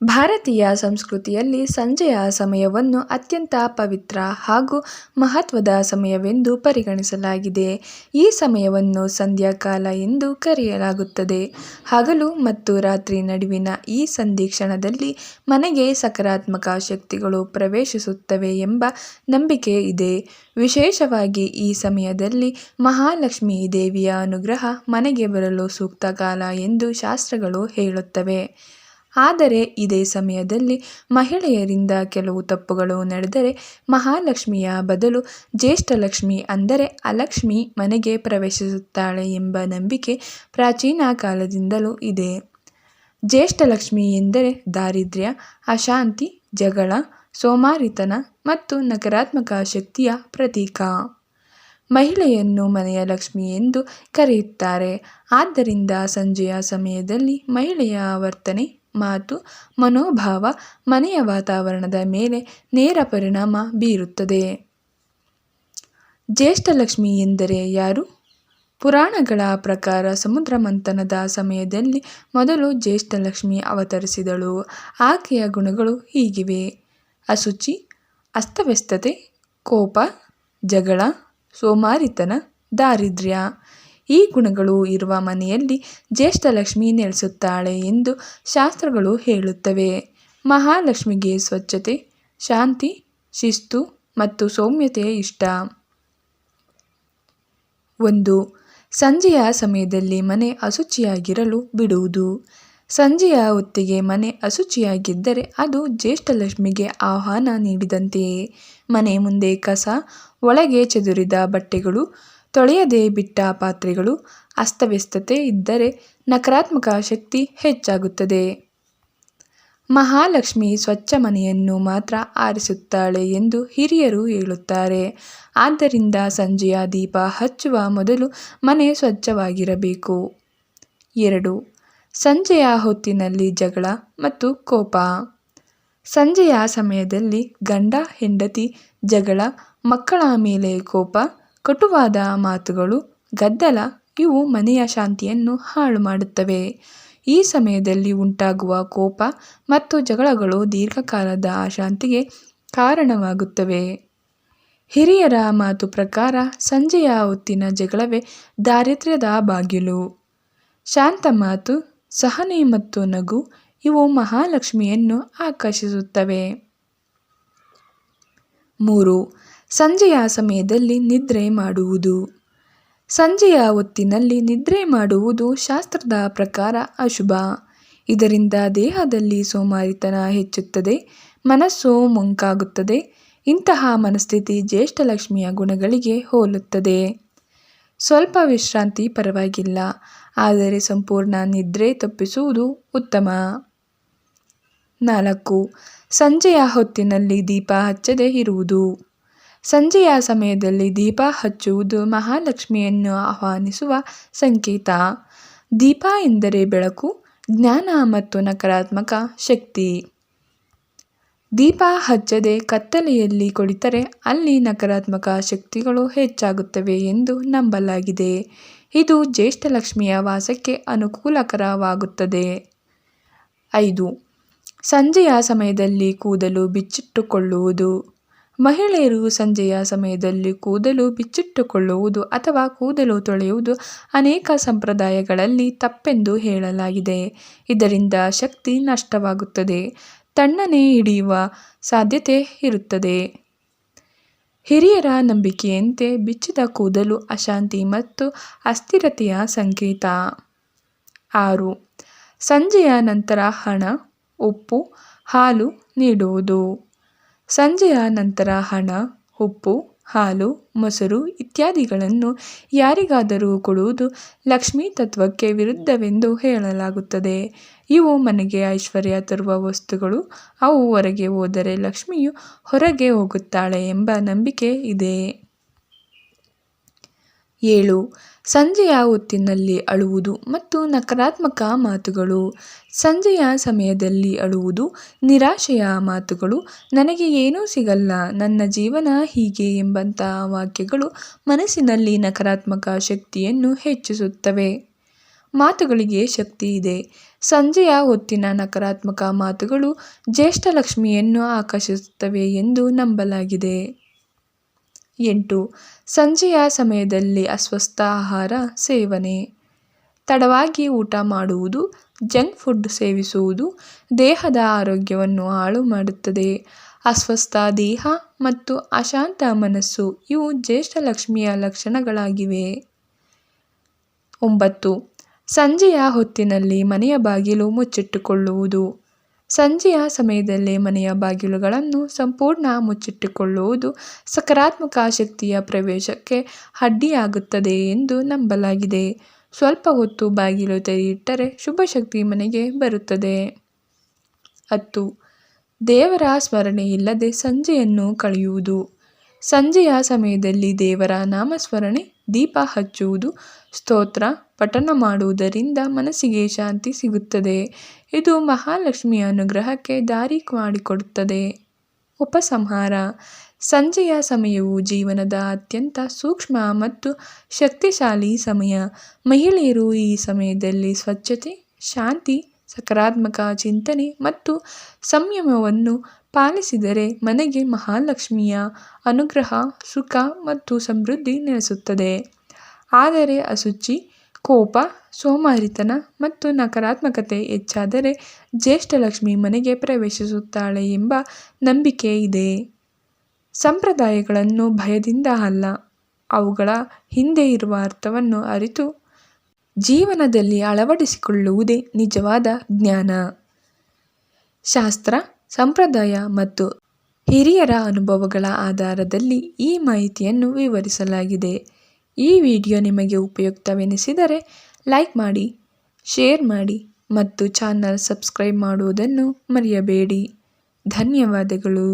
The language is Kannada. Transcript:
ಭಾರತೀಯ ಸಂಸ್ಕೃತಿಯಲ್ಲಿ ಸಂಜೆಯ ಸಮಯವನ್ನು ಅತ್ಯಂತ ಪವಿತ್ರ ಹಾಗೂ ಮಹತ್ವದ ಸಮಯವೆಂದು ಪರಿಗಣಿಸಲಾಗಿದೆ. ಈ ಸಮಯವನ್ನು ಸಂಧ್ಯಾಕಾಲ ಎಂದು ಕರೆಯಲಾಗುತ್ತದೆ. ಹಗಲು ಮತ್ತು ರಾತ್ರಿ ನಡುವಿನ ಈ ಸಂಧಿಕ್ಷಣದಲ್ಲಿ ಮನೆಗೆ ಸಕಾರಾತ್ಮಕ ಶಕ್ತಿಗಳು ಪ್ರವೇಶಿಸುತ್ತವೆ ಎಂಬ ನಂಬಿಕೆ ಇದೆ. ವಿಶೇಷವಾಗಿ ಈ ಸಮಯದಲ್ಲಿ ಮಹಾಲಕ್ಷ್ಮೀ ದೇವಿಯ ಅನುಗ್ರಹ ಮನೆಗೆ ಬರಲು ಸೂಕ್ತ ಕಾಲ ಎಂದು ಶಾಸ್ತ್ರಗಳು ಹೇಳುತ್ತವೆ. ಆದರೆ ಇದೇ ಸಮಯದಲ್ಲಿ ಮಹಿಳೆಯರಿಂದ ಕೆಲವು ತಪ್ಪುಗಳು ನಡೆದರೆ ಮಹಾಲಕ್ಷ್ಮಿಯ ಬದಲು ಜ್ಯೇಷ್ಠಲಕ್ಷ್ಮಿ ಅಂದರೆ ಅಲಕ್ಷ್ಮಿ ಮನೆಗೆ ಪ್ರವೇಶಿಸುತ್ತಾಳೆ ಎಂಬ ನಂಬಿಕೆ ಪ್ರಾಚೀನ ಕಾಲದಿಂದಲೂ ಇದೆ. ಜ್ಯೇಷ್ಠಲಕ್ಷ್ಮಿ ಎಂದರೆ ದಾರಿದ್ರ್ಯ, ಅಶಾಂತಿ, ಜಗಳ, ಸೋಮಾರಿತನ ಮತ್ತು ನಕಾರಾತ್ಮಕ ಶಕ್ತಿಯ ಪ್ರತೀಕ. ಮಹಿಳೆಯನ್ನು ಮನೆಯ ಲಕ್ಷ್ಮಿ ಎಂದು ಕರೆಯುತ್ತಾರೆ. ಆದ್ದರಿಂದ ಸಂಜೆಯ ಸಮಯದಲ್ಲಿ ಮಹಿಳೆಯ ವರ್ತನೆ, ಮಾತು, ಮನೋಭಾವ ಮನೆಯ ವಾತಾವರಣದ ಮೇಲೆ ನೇರ ಪರಿಣಾಮ ಬೀರುತ್ತದೆ. ಜ್ಯೇಷ್ಠಲಕ್ಷ್ಮಿ ಎಂದರೆ ಯಾರು? ಪುರಾಣಗಳ ಪ್ರಕಾರ ಸಮುದ್ರ ಮಂಥನದ ಸಮಯದಲ್ಲಿ ಮೊದಲು ಜ್ಯೇಷ್ಠಲಕ್ಷ್ಮಿ ಅವತರಿಸಿದಳು. ಆಕೆಯ ಗುಣಗಳು ಹೀಗಿವೆ. ಅಶುಚಿ, ಅಸ್ತವ್ಯಸ್ತತೆ, ಕೋಪ, ಜಗಳ, ಸೋಮಾರಿತನ, ದಾರಿದ್ರ್ಯ. ಈ ಗುಣಗಳು ಇರುವ ಮನೆಯಲ್ಲಿ ಜ್ಯೇಷ್ಠಲಕ್ಷ್ಮಿ ನೆಲೆಸುತ್ತಾಳೆ ಎಂದು ಶಾಸ್ತ್ರಗಳು ಹೇಳುತ್ತವೆ. ಮಹಾಲಕ್ಷ್ಮಿಗೆ ಸ್ವಚ್ಛತೆ, ಶಾಂತಿ, ಶಿಸ್ತು ಮತ್ತು ಸೌಮ್ಯತೆ ಇಷ್ಟ. ಒಂದು. ಸಂಜೆಯ ಸಮಯದಲ್ಲಿ ಮನೆ ಅಶುಚಿಯಾಗಿರಲು ಬಿಡುವುದು. ಸಂಜೆಯ ಹೊತ್ತಿಗೆ ಮನೆ ಅಶುಚಿಯಾಗಿದ್ದರೆ ಅದು ಜ್ಯೇಷ್ಠಲಕ್ಷ್ಮಿಗೆ ಆಹ್ವಾನ ನೀಡಿದಂತೆಯೇ. ಮನೆ ಮುಂದೆ ಕಸ, ಒಳಗೆ ಚದುರಿದ ಬಟ್ಟೆಗಳು, ತೊಳೆಯದೆ ಬಿಟ್ಟ ಪಾತ್ರೆಗಳು, ಅಸ್ತವ್ಯಸ್ತತೆ ಇದ್ದರೆ ನಕಾರಾತ್ಮಕ ಶಕ್ತಿ ಹೆಚ್ಚಾಗುತ್ತದೆ. ಮಹಾಲಕ್ಷ್ಮಿ ಸ್ವಚ್ಛ ಮನೆಯನ್ನು ಮಾತ್ರ ಆರಿಸುತ್ತಾಳೆ ಎಂದು ಹಿರಿಯರು ಹೇಳುತ್ತಾರೆ. ಆದ್ದರಿಂದ ಸಂಜೆಯ ದೀಪ ಹಚ್ಚುವ ಮೊದಲು ಮನೆ ಸ್ವಚ್ಛವಾಗಿರಬೇಕು. ಎರಡು. ಸಂಜೆಯ ಹೊತ್ತಿನಲ್ಲಿ ಜಗಳ ಮತ್ತು ಕೋಪ. ಸಂಜೆಯ ಸಮಯದಲ್ಲಿ ಗಂಡ-ಹೆಂಡತಿ ಜಗಳ, ಮಕ್ಕಳ ಮೇಲೆ ಕೋಪ, ಕಟುವಾದ ಮಾತುಗಳು, ಗದ್ದಲ ಇವು ಮನೆಯ ಶಾಂತಿಯನ್ನು ಹಾಳು ಮಾಡುತ್ತವೆ ಈ ಸಮಯದಲ್ಲಿ ಉಂಟಾಗುವ ಕೋಪ ಮತ್ತು ಜಗಳಗಳು ದೀರ್ಘಕಾಲದ ಅಶಾಂತಿಗೆ ಕಾರಣವಾಗುತ್ತವೆ. ಹಿರಿಯರ ಮಾತು ಪ್ರಕಾರ ಸಂಜೆಯ ಹೊತ್ತಿನ ಜಗಳವೇ ದಾರಿದ್ರ್ಯದ ಬಾಗಿಲು. ಶಾಂತ ಮಾತು, ಸಹನೆ ಮತ್ತು ನಗು ಇವು ಮಹಾಲಕ್ಷ್ಮಿಯನ್ನು ಆಕರ್ಷಿಸುತ್ತವೆ. ಮೂರು. ಸಂಜೆಯ ಸಮಯದಲ್ಲಿ ನಿದ್ರೆ ಮಾಡುವುದು. ಸಂಜೆಯ ಹೊತ್ತಿನಲ್ಲಿ ನಿದ್ರೆ ಮಾಡುವುದು ಶಾಸ್ತ್ರದ ಪ್ರಕಾರ ಅಶುಭ. ಇದರಿಂದ ದೇಹದಲ್ಲಿ ಸೋಮಾರಿತನ ಹೆಚ್ಚುತ್ತದೆ, ಮನಸ್ಸು ಮೊಂಕಾಗುತ್ತದೆ ಇಂತಹ ಮನಸ್ಥಿತಿ ಜ್ಯೇಷ್ಠಲಕ್ಷ್ಮಿಯ ಗುಣಗಳಿಗೆ ಹೋಲುತ್ತದೆ. ಸ್ವಲ್ಪ ವಿಶ್ರಾಂತಿ ಪರವಾಗಿಲ್ಲ, ಆದರೆ ಸಂಪೂರ್ಣ ನಿದ್ರೆ ತಪ್ಪಿಸುವುದು ಉತ್ತಮ. ನಾಲ್ಕು. ಸಂಜೆಯ ಹೊತ್ತಿನಲ್ಲಿ ದೀಪ ಹಚ್ಚದೇ ಇರುವುದು. ಸಂಜೆಯ ಸಮಯದಲ್ಲಿ ದೀಪ ಹಚ್ಚುವುದು ಮಹಾಲಕ್ಷ್ಮಿಯನ್ನು ಆಹ್ವಾನಿಸುವ ಸಂಕೇತ. ದೀಪ ಎಂದರೆ ಬೆಳಕು, ಜ್ಞಾನ ಮತ್ತು ನಕಾರಾತ್ಮಕ ಶಕ್ತಿ. ದೀಪ ಹಚ್ಚದೆ ಕತ್ತಲೆಯಲ್ಲಿ ಕುಳಿತರೆ ಅಲ್ಲಿ ನಕಾರಾತ್ಮಕ ಶಕ್ತಿಗಳು ಹೆಚ್ಚಾಗುತ್ತವೆ ಎಂದು ನಂಬಲಾಗಿದೆ. ಇದು ಜ್ಯೇಷ್ಠಲಕ್ಷ್ಮಿಯ ವಾಸಕ್ಕೆ ಅನುಕೂಲಕರವಾಗುತ್ತದೆ. ಐದು. ಸಂಜೆಯ ಸಮಯದಲ್ಲಿ ಕೂದಲು ಬಿಚ್ಚಿಟ್ಟುಕೊಳ್ಳುವುದು. ಮಹಿಳೆಯರು ಸಂಜೆಯ ಸಮಯದಲ್ಲಿ ಕೂದಲು ಬಿಚ್ಚಿಟ್ಟುಕೊಳ್ಳುವುದು ಅಥವಾ ಕೂದಲು ತೊಳೆಯುವುದು ಅನೇಕ ಸಂಪ್ರದಾಯಗಳಲ್ಲಿ ತಪ್ಪೆಂದು ಹೇಳಲಾಗಿದೆ. ಇದರಿಂದ ಶಕ್ತಿ ನಷ್ಟವಾಗುತ್ತದೆ, ತಣ್ಣನೆ ಹಿಡಿಯುವ ಸಾಧ್ಯತೆ ಇರುತ್ತದೆ. ಹಿರಿಯರ ನಂಬಿಕೆಯಂತೆ ಬಿಚ್ಚಿದ ಕೂದಲು ಅಶಾಂತಿ ಮತ್ತು ಅಸ್ಥಿರತೆಯ ಸಂಕೇತ. ಆರು. ಸಂಜೆಯ ನಂತರ ಹಣ, ಉಪ್ಪು, ಹಾಲು ನೀಡುವುದು. ಸಂಜೆಯ ನಂತರ ಹಣ, ಉಪ್ಪು, ಹಾಲು, ಮೊಸರು ಇತ್ಯಾದಿಗಳನ್ನು ಯಾರಿಗಾದರೂ ಕೊಡುವುದು ಲಕ್ಷ್ಮೀ ತತ್ವಕ್ಕೆ ವಿರುದ್ಧವೆಂದು ಹೇಳಲಾಗುತ್ತದೆ. ಇವು ಮನೆಗೆ ಐಶ್ವರ್ಯ ತರುವ ವಸ್ತುಗಳು. ಅವು ಹೊರಗೆ ಹೋದರೆ ಲಕ್ಷ್ಮಿಯು ಹೊರಗೆ ಹೋಗುತ್ತಾಳೆ ಎಂಬ ನಂಬಿಕೆ ಇದೆ. ಏಳು. ಸಂಜೆಯ ಹೊತ್ತಿನಲ್ಲಿ ಅಳುವುದು ಮತ್ತು ನಕಾರಾತ್ಮಕ ಮಾತುಗಳು. ಸಂಜೆಯ ಸಮಯದಲ್ಲಿ ಅಳುವುದು, ನಿರಾಶೆಯ ಮಾತುಗಳು, ನನಗೆ ಏನೂ ಸಿಗಲ್ಲ, ನನ್ನ ಜೀವನ ಹೀಗೆ ಎಂಬಂತಹ ವಾಕ್ಯಗಳು ಮನಸ್ಸಿನಲ್ಲಿ ನಕಾರಾತ್ಮಕ ಶಕ್ತಿಯನ್ನು ಹೆಚ್ಚಿಸುತ್ತವೆ. ಮಾತುಗಳಿಗೆ ಶಕ್ತಿ ಇದೆ ಸಂಜೆಯ ಹೊತ್ತಿನ ನಕಾರಾತ್ಮಕ ಮಾತುಗಳು ಜ್ಯೇಷ್ಠ ಲಕ್ಷ್ಮಿಯನ್ನು ಆಕರ್ಷಿಸುತ್ತವೆ ಎಂದು ನಂಬಲಾಗಿದೆ ಎಂಟು. ಸಂಜೆಯ ಸಮಯದಲ್ಲಿ ಅಸ್ವಸ್ಥ ಆಹಾರ ಸೇವನೆ. ತಡವಾಗಿ ಊಟ ಮಾಡುವುದು, ಜಂಕ್ ಫುಡ್ ಸೇವಿಸುವುದು ದೇಹದ ಆರೋಗ್ಯವನ್ನು ಹಾಳು ಮಾಡುತ್ತದೆ. ಅಸ್ವಸ್ಥ ದೇಹ ಮತ್ತು ಅಶಾಂತ ಮನಸ್ಸು ಇವು ಜ್ಯೇಷ್ಠ ಲಕ್ಷ್ಮಿಯ ಲಕ್ಷಣಗಳಾಗಿವೆ. ಒಂಬತ್ತು. ಸಂಜೆಯ ಹೊತ್ತಿನಲ್ಲಿ ಮನೆಯ ಬಾಗಿಲು ಮುಚ್ಚಿಟ್ಟುಕೊಳ್ಳುವುದು. ಸಂಜೆಯ ಸಮಯದಲ್ಲಿ ಮನೆಯ ಬಾಗಿಲುಗಳನ್ನು ಸಂಪೂರ್ಣ ಮುಚ್ಚಿಟ್ಟುಕೊಳ್ಳುವುದು ಸಕಾರಾತ್ಮಕ ಶಕ್ತಿಯ ಪ್ರವೇಶಕ್ಕೆ ಅಡ್ಡಿಯಾಗುತ್ತದೆ ಎಂದು ನಂಬಲಾಗಿದೆ. ಸ್ವಲ್ಪ ಹೊತ್ತು ಬಾಗಿಲು ತೆರೆಯಿಟ್ಟರೆ ಶುಭ ಶಕ್ತಿ ಮನೆಗೆ ಬರುತ್ತದೆ. ಹತ್ತು. ದೇವರ ಸ್ಮರಣೆ ಇಲ್ಲದೆ ಸಂಜೆಯನ್ನು ಕಳೆಯುವುದು. ಸಂಜೆಯ ಸಮಯದಲ್ಲಿ ದೇವರ ನಾಮಸ್ಮರಣೆ, ದೀಪ ಹಚ್ಚುವುದು, ಸ್ತೋತ್ರ ಪಠಣ ಮಾಡುವುದರಿಂದ ಮನಸ್ಸಿಗೆ ಶಾಂತಿ ಸಿಗುತ್ತದೆ. ಇದು ಮಹಾಲಕ್ಷ್ಮಿಯ ಅನುಗ್ರಹಕ್ಕೆ ದಾರಿ ಮಾಡಿಕೊಡುತ್ತದೆ. ಉಪಸಂಹಾರ. ಸಂಜೆಯ ಸಮಯವು ಜೀವನದ ಅತ್ಯಂತ ಸೂಕ್ಷ್ಮ ಮತ್ತು ಶಕ್ತಿಶಾಲಿ ಸಮಯ. ಮಹಿಳೆಯರು ಈ ಸಮಯದಲ್ಲಿ ಸ್ವಚ್ಛತೆ, ಶಾಂತಿ, ಸಕಾರಾತ್ಮಕ ಚಿಂತನೆ ಮತ್ತು ಸಂಯಮವನ್ನು ಪಾಲಿಸಿದರೆ ಮನೆಗೆ ಮಹಾಲಕ್ಷ್ಮಿಯ ಅನುಗ್ರಹ, ಸುಖ ಮತ್ತು ಸಮೃದ್ಧಿ ನೆಲೆಸುತ್ತದೆ. ಆದರೆ ಅಶುಚಿ ಕೋಪ, ಸೋಮಾರಿತನ ಮತ್ತು ನಕಾರಾತ್ಮಕತೆ ಹೆಚ್ಚಾದರೆ ಜ್ಯೇಷ್ಠಲಕ್ಷ್ಮಿ ಮನೆಗೆ ಪ್ರವೇಶಿಸುತ್ತಾಳೆ ಎಂಬ ನಂಬಿಕೆ ಇದೆ. ಸಂಪ್ರದಾಯಗಳನ್ನು ಭಯದಿಂದ ಅಲ್ಲ, ಅವುಗಳ ಹಿಂದೆ ಇರುವ ಅರ್ಥವನ್ನು ಅರಿತು ಜೀವನದಲ್ಲಿ ಅಳವಡಿಸಿಕೊಳ್ಳುವುದೇ ನಿಜವಾದ ಜ್ಞಾನ. ಶಾಸ್ತ್ರ, ಸಂಪ್ರದಾಯ ಮತ್ತು ಹಿರಿಯರ ಅನುಭವಗಳ ಆಧಾರದಲ್ಲಿ ಈ ಮಾಹಿತಿಯನ್ನು ವಿವರಿಸಲಾಗಿದೆ. ಈ ವಿಡಿಯೋ ನಿಮಗೆ ಉಪಯುಕ್ತವೆನಿಸಿದರೆ ಲೈಕ್ ಮಾಡಿ ಶೇರ್ ಮಾಡಿ ಮತ್ತು ಚಾನಲ್ ಸಬ್ಸ್ಕ್ರೈಬ್ ಮಾಡುವುದನ್ನು ಮರೆಯಬೇಡಿ. ಧನ್ಯವಾದಗಳು.